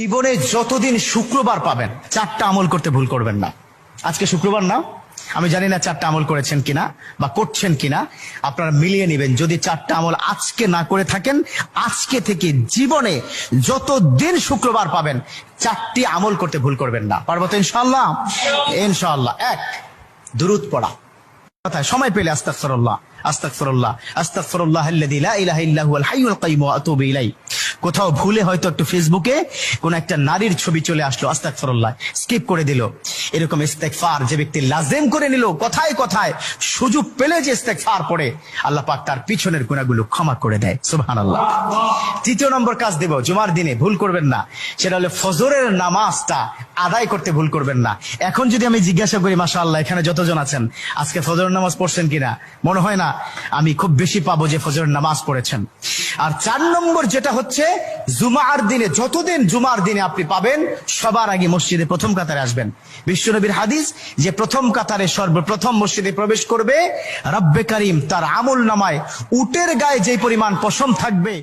জীবনে যতদিন শুক্রবার পাবেন, চারটা আমল করতে ভুল করবেন না। আজকে শুক্রবার না? আমি জানি না চারটা আমল করেছেন কিনা বা করছেন কিনা। আপনারা মিলিয়ে নেবেন, যদি চারটা আমল আজকে না করে থাকেন, আজকে থেকে জীবনে যত দিন শুক্রবার পাবেন, চারটি আমল করতে ভুল করবেন না। পারব ইনশাল্লাহ ইনশাল্লাহ এক, দুরুদ পড়া। কথায় সময় পেলে আস্তাগফিরুল্লাহ আস্তাগফিরুল্লাহ আস্তাগফিরুল্লাহ আল্লাযী লা ইলাহা ইল্লা হুয়াল হাইয়ুল কাইয়্যুম ওয়া ইলাই কোথাও ভুলে হয়তো একটু ফেসবুকে কোন একটা নারীর ছবি চলে আসলো, আস্তাগফিরুল্লাহ স্কিপ করে দিল। এরকম ইস্তেগফার যে ব্যক্তি লাজেম করে নিল, কথায় কথায় সুযোগ পেলে যে ইস্তেগফার পড়ে, আল্লাহ পাক তার পিছনের গুনাহগুলো ক্ষমা করে দেয়, সুবহানাল্লাহ। তৃতীয় নম্বর কাজ দেব, জুমার দিনে ভুল করবেন না, সেটা হলো ফজরের নামাজটা আদায় করতে ভুল করবেন না। এখন যদি আমি জিজ্ঞাসা করি মাসা আল্লাহ এখানে যতজন আছেন, আজকে ফজরের নামাজ পড়ছেন কিনা? মনে হয় না, আমি খুব বেশি পাবো যে ফজরের নামাজ পড়েছেন। আর চার নম্বর যেটা হচ্ছে, জুমার দিনে, যতদিন জুমার দিনে আপনি পাবেন, সবার আগে মসজিদে প্রথম কাতারে আসবেন। বিশ্বনবীর হাদিস যে প্রথম কাতারে সর্বপ্রথম মসজিদে প্রবেশ করবে, রব্বে করিম তার আমল নামায় উটের গায়ে যে পরিমাণ পশম থাকবে